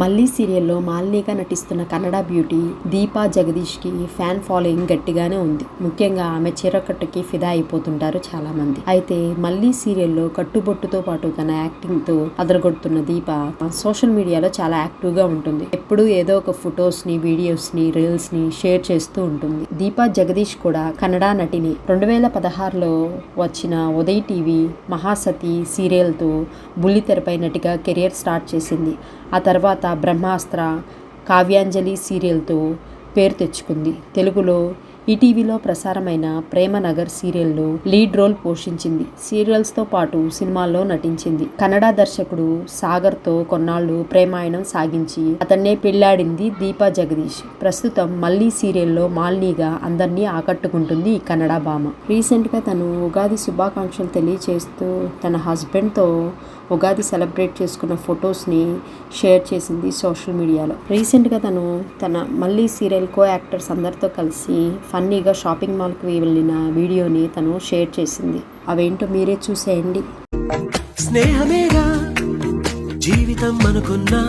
మళ్ళీ సీరియల్లో మాలినిగా నటిస్తున్న కన్నడ బ్యూటీ దీపా జగదీష్కి ఫ్యాన్ ఫాలోయింగ్ గట్టిగానే ఉంది. ముఖ్యంగా ఆమె చీరకట్టుకి ఫిదా అయిపోతుంటారు చాలా మంది అయితే మళ్ళీ సీరియల్లో కట్టుబొట్టుతో పాటు తన యాక్టింగ్తో అదరగొడుతున్న దీప సోషల్ మీడియాలో చాలా యాక్టివ్గా ఉంటుంది. ఎప్పుడూ ఏదో ఒక ఫొటోస్ని వీడియోస్ని రీల్స్ని షేర్ చేస్తూ ఉంటుంది. దీపా జగదీష్ కూడా కన్నడ నటిని రెండు వేల పదహారులో వచ్చిన ఉదయ్ టీవీ మహాసతి సీరియల్తో బుల్లితెరపై నటిగా కెరియర్ స్టార్ట్ చేసింది. ఆ తర్వాత బ్రహ్మాస్త్ర కావ్యాంజలి సీరియల్తో పేరు తెచ్చుకుంది. తెలుగులో ఈటీవీలో ప్రసారమైన ప్రేమనగర్ సీరియల్లో లీడ్ రోల్ పోషించింది. సీరియల్స్తో పాటు సినిమాల్లో నటించింది. కన్నడ దర్శకుడు సాగర్తో కొన్నాళ్ళు ప్రేమాయణం సాగించి అతన్నే పెళ్ళాడింది దీపా జగదీష్. ప్రస్తుతం మళ్ళీ సీరియల్లో మాలినిగా అందరినీ ఆకట్టుకుంటుంది ఈ కన్నడ భామ. రీసెంట్గా తను ఉగాది శుభాకాంక్షలు తెలియచేస్తూ తన హస్బెండ్తో ఉగాది సెలబ్రేట్ చేసుకున్న ఫొటోస్ని షేర్ చేసింది సోషల్ మీడియాలో. రీసెంట్గా తను తన మళ్ళీ సీరియల్ కో యాక్టర్స్ అందరితో కలిసి ఫన్నీగా షాపింగ్ మాల్కి వెళ్ళిన వీడియోని తను షేర్ చేసింది. అవేంటో మీరే చూసేయండి. స్నేహమేగా జీవితం అనుకున్నా.